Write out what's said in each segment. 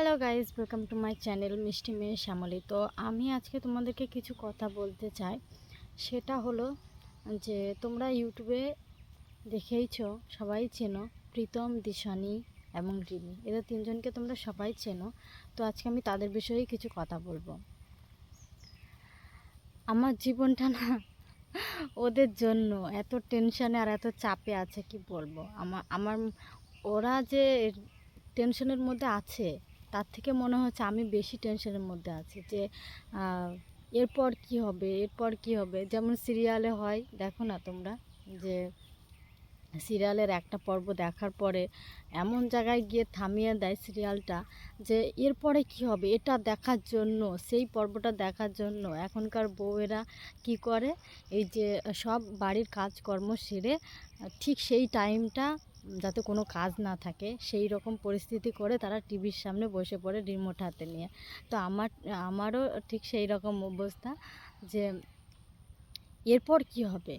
Hello guys welcome to my channel Mishti Meye Shyamoli তো আমি আজকে তোমাদেরকে কিছু কথা বলতে চাই। সেটা হলো যে, তোমরা ইউটিউবে দেখেইছ, সবাই চেনো প্রীতম, দিশানি এবং রিমি। এদের তিনজনকে তোমরা সবাই চেনো। তো আজকে আমি তাদের বিষয়ে কিছু কথা বলব। আমার জীবনটা না, ওদের জন্য এত টেনশানে আর এত চাপে আছে, কি বলব? আমার আমার, ওরা যে টেনশনের মধ্যে আছে তার থেকে মনে হচ্ছে আমি বেশি টেনশনের মধ্যে আছি যে এরপর কি হবে, এরপর কি হবে? যেমন সিরিয়ালে হয়, দেখো না তোমরা, যে সিরিয়ালের একটা পর্ব দেখার পরে এমন জায়গায় গিয়ে থামিয়ে দেয় সিরিয়ালটা যে, এরপরে কি হবে? এটা দেখার জন্য, সেই পর্বটা দেখার জন্য এখনকার বউয়েরা কি করে? এই যে সব বাড়ির কাজকর্ম সেরে, ঠিক সেই টাইমটা যাতে কোনো কাজ না থাকে, সেই রকম পরিস্থিতি করে তারা টিভির সামনে বসে পড়ে রিমোট হাতে নিয়ে। তো আমার, আমারও ঠিক সেই রকম অবস্থা যে, এরপর কি হবে?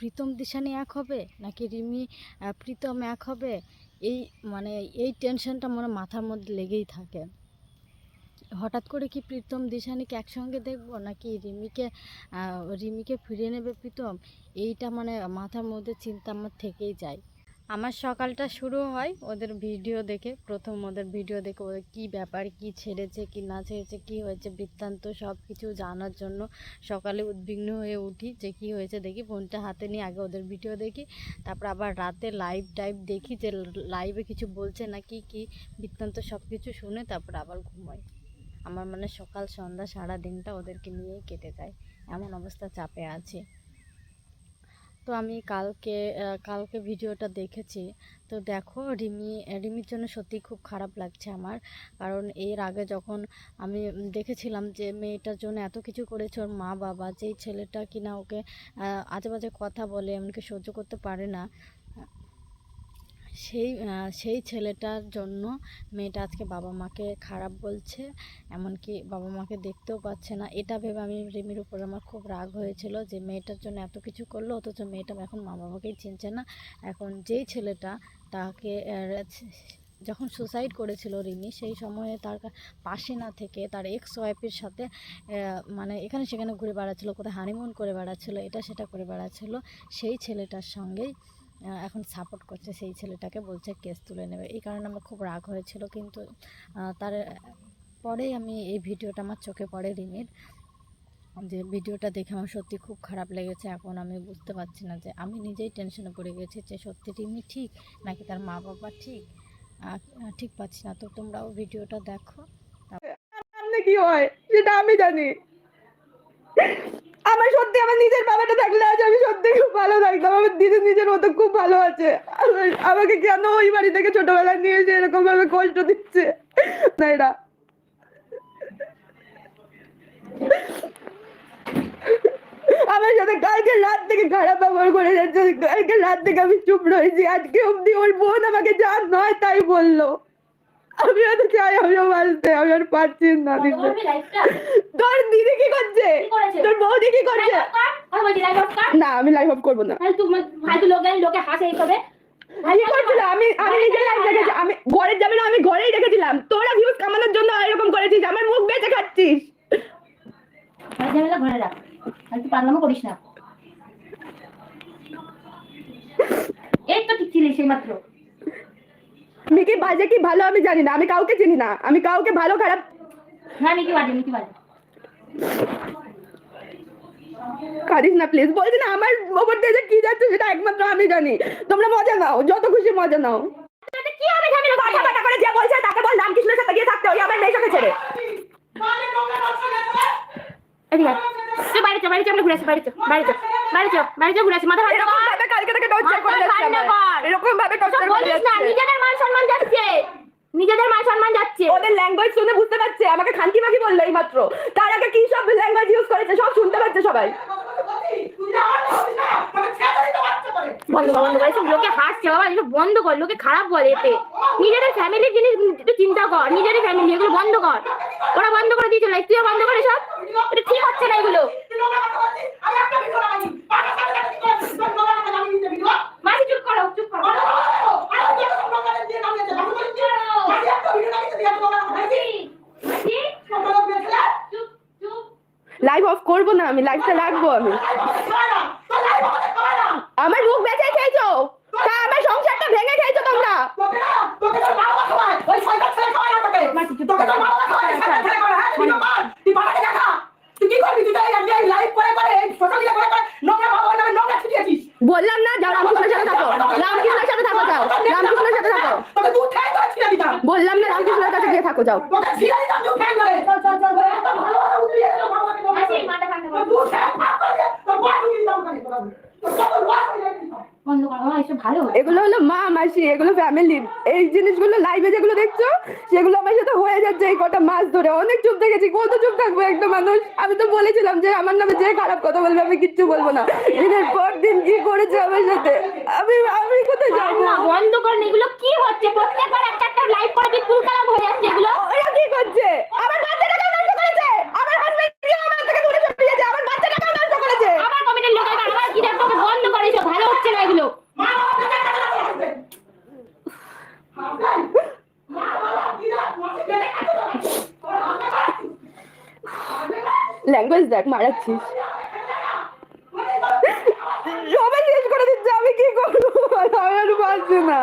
প্রীতম দিশানি এক হবে নাকি রিমি প্রীতম এক হবে? এই মানে এই টেনশনটা মনে মাথার মধ্যে লেগেই থাকে। হঠাৎ করে কি প্রীতম দিশানিকে একসঙ্গে দেখব নাকি রিমিকে রিমিকে ফিরিয়ে নেবে প্রীতম? এইটা মানে মাথার মধ্যে চিন্তা আমার থেকেই যায়। আমার সকালটা শুরু হয় ওদের ভিডিও দেখে। প্রথম ওদের ভিডিও দেখে ওদের কী ব্যাপার, কি ছেড়েছে, কি না ছেড়েছে, কি হয়েছে, বৃত্তান্ত সব কিছু জানার জন্য সকালে উদ্বিগ্ন হয়ে উঠি যে কি হয়েছে, দেখি ফোনটা হাতে নিয়ে আগে ওদের ভিডিও দেখি, তারপর আবার রাতে লাইভ টাইভ দেখি যে লাইভে কিছু বলছে নাকি, কি বৃত্তান্ত সব কিছু শুনে তারপর আবার ঘুমাই। আমার মানে সকাল সন্ধ্যা সারা দিনটা ওদেরকে নিয়েই কেটে যায়, এমন অবস্থা চাপে আছে। তো আমি কালকে কালকে ভিডিওটা দেখেছি। তো দেখো রিমি, রিমির জন্য সত্যি খুব খারাপ লাগছে আমার। কারণ এর আগে যখন আমি দেখেছিলাম যে মেয়েটার জন্য এত কিছু করেছে ওর মা বাবা যেই ছেলেটা কিনা ওকে আজে বাজে কথা বলে, এমনকি সহ্য করতে পারে না সেই সেই ছেলেটার জন্য মেয়েটা আজকে বাবা মাকে খারাপ বলছে, এমনকি বাবা মাকে দেখতেও পাচ্ছে না। এটা ভেবে আমি রিমির উপর আমার খুব রাগ হয়েছিল যে মেয়েটার জন্য এত কিছু করল, অথচ মেয়েটা এখন মা বাবাকেই চিনছে না। এখন যেই ছেলেটা তাকে যখন সুসাইড করেছিল রিমি, সেই সময়ে তার পাশে না থেকে তার এক্স ওয়াইফের সাথে মানে এখানে সেখানে ঘুরে বেড়াচ্ছিল, কোথায় হানিমুন করে বেড়াচ্ছিল, এটা সেটা করে বেড়াচ্ছিল, সেই ছেলেটার সঙ্গেই এখন সাপোর্ট করছে সেই ছেলেটাকে বলছে কেস তুলে নেবে। এই কারণে আমার খুব রাগ হয়েছিল, কিন্তু তার, পরেই আমি এই ভিডিওটা আমার চোখে পড়ে রিমির। যে ভিডিওটা দেখে আমার সত্যি খুব খারাপ লেগেছে, এখন আমি বুঝতে পারছি না যে আমি নিজেই টেনশনে পড়ে গেছি যে সত্যি রিমি ঠিক নাকি তার মা বাবা ঠিক। ঠিক পাচ্ছি না। তো তোমরাও ভিডিওটা দেখো। কি হয়? সেটা আমি জানি। সত্যি, আমার নিজের বাবাটা থাকলে আজ আমি সত্যি খুব ভালো থাকতাম। আমার দিদি নিজের মতো খুব ভালো আছে। আমাকে কেন ওই বাড়ি থেকে ছোটবেলায় নিয়ে এসে এরকম ভাবে কষ্ট দিচ্ছে? না আমার সাথে কালকে রাত থেকে খারাপ ব্যবহার করে যাচ্ছে। কালকে রাত থেকে আমি চুপ রয়েছি। আজকে অব্দি ওর বোন আমাকে যা নয় তাই বলল। আমি চাই আমিও বাঁচতে আমি আর পারছি না দিতে। তোর দিদি কি করছে? তোর বৌদি কি করছে? না আমি লাইভ অফ করব না। লোক হাসে আমি আমি নিজে লাইভ দেখেছি আমি ঘরের যাবে না আমি ঘরেই দেখেছিলাম তোরা ভিউজ কামানোর জন্য এরকম করেছিস আমার মুখ বেঁচে খাচ্ছিস। ঘরে না রাখ তুই পাগলামো করিস না। এই তো ঠিক ছিলিস সেই মাত্র মিকি বাজে কি ভালো আমি জানি না আমি কাউকে চিনি না আমি কাউকে ভালো খারাপ হ্যাঁ মিকি বাজে মিকি বাজে। কারিস না প্লিজ বলছি না আমার ওপর দিয়ে কি যাচ্ছে সেটা একমাত্র আমি জানি। তোমরা মজা নাও যত খুশি মজা নাও। কি হবে ঝামেলা? কথা কথা করে যে বলছে তাকে বল রামকৃষ্ণের সাথে গিয়ে থাকতে ওই আমার মেয়ের সাথে ছেড়ে। এদিকে তুই বাইরে চো বাড়ি চো আমরা ঘুরে আসি বাইরে চো বাড়ি চো বাড়ি চো বাড়ি চো ঘুরে আসি মাথা ঠান্ডা এরকম কর ভাবে কালকে থেকে টর্চার করে যাচ্ছে আমার। এরকম ভাবে টর্চার সব করে বলিস না নিজেদের মান সম্মান যাচ্ছে। নিজেদের মান সম্মান যাচ্ছে। ওদের ল্যাঙ্গুয়েজ শুনে বুঝতে পারছে আমাকে খানকি মাখি বলল এই মাত্র তার আগে কি সব ল্যাঙ্গুয়েজ ইউজ করেছে সব শুনতে পাচ্ছে সবাই। বন্ধ কর বন্ধ কর। লোকে হাসছে বাবা এসব বন্ধ কর লোকে খারাপ বলে এতে। নিজেদের ফ্যামিলির জিনিস একটু চিন্তা কর নিজেরই ফ্যামিলি এগুলো বন্ধ কর। ওরা বন্ধ করে দিয়েছিল তুইও বন্ধ করে সব? এটা ঠিক হচ্ছে না এগুলো। মাসি চুপ করো চুপ করো। লাইভ অফ করব না আমি লাইভটা রাখব আমি। আমার মুখ বেঁচে খেয়েছো? তা আমার সংসারটা ভেঙে খেয়েছো তোমরা? বললাম না যাও রামকৃষ্ণের সাথে থাকো। রামকৃষ্ণের সাথে থাকো যাও। রামকৃষ্ণের সাথে থাকো। বললাম না রামকৃষ্ণের কাছে গিয়ে থাকো যাও। বন্ধ করো আমার এসব ভালো এগুলো হলো মা মাসি এগুলো ফ্যামিলি এই জিনিসগুলো লাইভে যেগুলো দেখছ সেগুলো আমার সাথে হয়ে যাচ্ছে এই কটা মাস ধরে। অনেক চুপ দেখেছি কত চুপ থাকব একটা মানুষ? আমি তো বলেছিলাম যে আমার নামে যে খারাপ কথা বলবে আমি কিচ্ছু বলব না। দিনের পর দিন কি করেছে আমার সাথে? আমি আমি কোথায় যাব? বন্ধ করেন এগুলো কি হচ্ছে? প্রত্যেকবার একটা একটা লাইভ করে ফুল খারাপ হয়ে যাচ্ছে এগুলো? ওরা কি করছে? আমার বাচ্চাটাকেও নষ্ট করেছে আমার হাজবেন্ড আমার থেকে দূরে সরিয়েছে আমার বাচ্চাটাকেও নষ্ট করেছে আমার কমিটির লোকের আমার কি দেখতে হবে? বন্ধ করে এসব ভালো হচ্ছে না এগুলো ল্যাঙ্গুয়েজ দেখ মারাচ্ছিস। সবাই শেষ করে দিচ্ছে আমি কি করব? আমি আর পারছি না।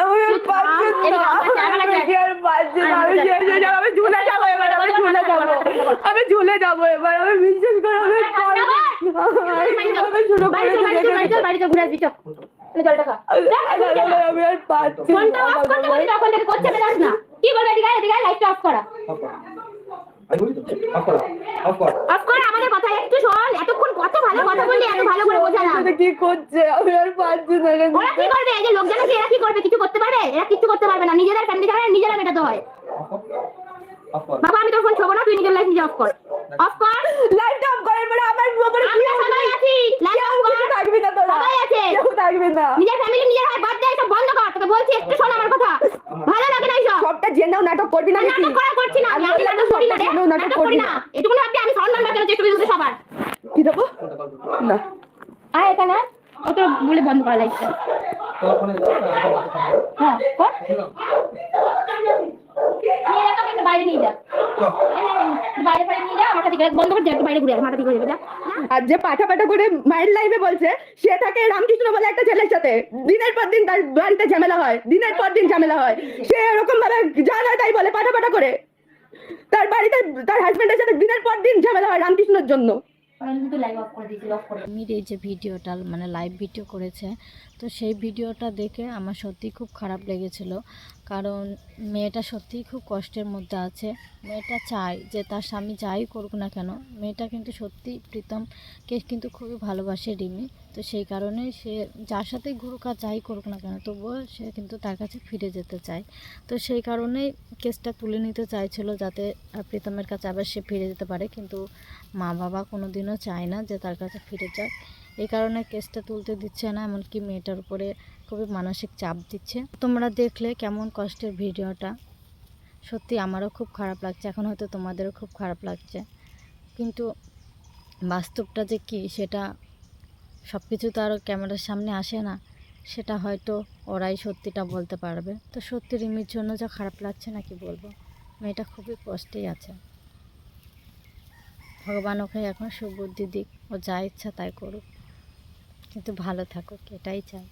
আমি আর পারছি না। আমি আর পারছি না। আমি ঝুলে যাব এবার আমি ঝুলে যাব। আমি ঝুলে যাব এবার আমি বিশ্বাস করে আমি পারছি না। আমি আর পারছি না আমি বলি তো? অফ কর অফ কর। অফ কর আমাদের কথা একটু শোন। এতক্ষণ কত ভালো কথা বললি এত ভালো করে বোঝালাম কি করছে? আমি আর পারছি না ওরা কি করবে? এই যে লোকজন আছে এরা কি করবে? কিছু করতে পারবে? এরা কিছু করতে পারবে না। নিজেদের ফ্যামিলি ঝামেলা নিজেরা মেটাতে হয়। বাবা আমি তোর ফোন ছোবো না তুই নিজের লাইফ নিজে অফ কর। অফ কর। লাইফ অফ করার পরে আমরা সবাই আছি লাইট অফ কর কিছু না সবাই আছে কেউ থাকবি না। নিজের ফ্যামিলি নিজের হয় বাদ দে সব বন্ধ কর। তোকে বলছি একটু শোন আমার কথা। ভালো লাগে না এইসব। সবটা জেনেও নাটক করবি না নাটক করা করছি না। আমি নাটক করি না। জেনেও নাটক করবি করি না। না। এটুকুনি ভাবছি আমি সম্মান বাঁচানোর চেষ্টা করি সবার। কি দেবো? না। আয় এখানে ও তো বলে বন্ধ করা দাও হ্যাঁ কর। বাইরে নিয়ে যা। বাইরে বাইরে নিয়ে যা আমার কাছে বন্ধ করে যা একটু বাইরে ঘুরে মাথা ঠিক যা। আর যে পাঠা পাঠা করে মায়ের লাইভে বলছে সে থাকে রামকৃষ্ণ বলে একটা ছেলের সাথে। দিনের পর দিন তার বাড়িতে ঝামেলা হয় দিনের পর দিন ঝামেলা হয়। সে এরকম ভাবে নয় তাই বলে পাঠা পাঠা করে। তার বাড়িতে তার হাজবেন্ডের সাথে দিনের পর দিন ঝামেলা হয় রামকৃষ্ণর জন্য। আমি কিন্তু লাইভ অফ করে দিয়েছি অফ করে আমির এই যে ভিডিওটা মানে লাইভ ভিডিও করেছে তো সেই ভিডিওটা দেখে আমার সত্যি খুব খারাপ লেগেছিল। কারণ মেয়েটা সত্যিই খুব কষ্টের মধ্যে আছে। মেয়েটা চায় যে তার স্বামী যাই করুক না কেন, মেয়েটা কিন্তু সত্যি প্রীতমকে কিন্তু খুবই ভালোবাসে রিমি। তো সেই কারণে সে যার সাথেই ঘুরুক আর যাই করুক না কেন, তবুও সে কিন্তু তার কাছে ফিরে যেতে চায়। তো সেই কারণেই কেসটা তুলে নিতে চাইছিল যাতে প্রীতমের কাছে আবার সে ফিরে যেতে পারে। কিন্তু মা বাবা কোনো দিনও চায় না যে তার কাছে ফিরে যাক। এই কারণে কেসটা তুলতে দিচ্ছে না, এমনকি মেয়েটার উপরে খুবই মানসিক চাপ দিচ্ছে। তোমরা দেখলে কেমন কষ্টের ভিডিওটা। সত্যি আমারও খুব খারাপ লাগছে, এখন হয়তো তোমাদেরও খুব খারাপ লাগছে। কিন্তু বাস্তবটা যে কী, সেটা সব কিছু তো আর ক্যামেরার সামনে আসে না, সেটা হয়তো ওরাই সত্যিটা বলতে পারবে। তো সত্যি রিমির জন্য যা খারাপ লাগছে না কি বলব? মেয়েটা খুবই কষ্টেই আছে। ভগবান ওকে এখন সুবুদ্ধি দিক, ও যা ইচ্ছা তাই করুক। কিন্তু ভালো থাকুক এটাই চাই।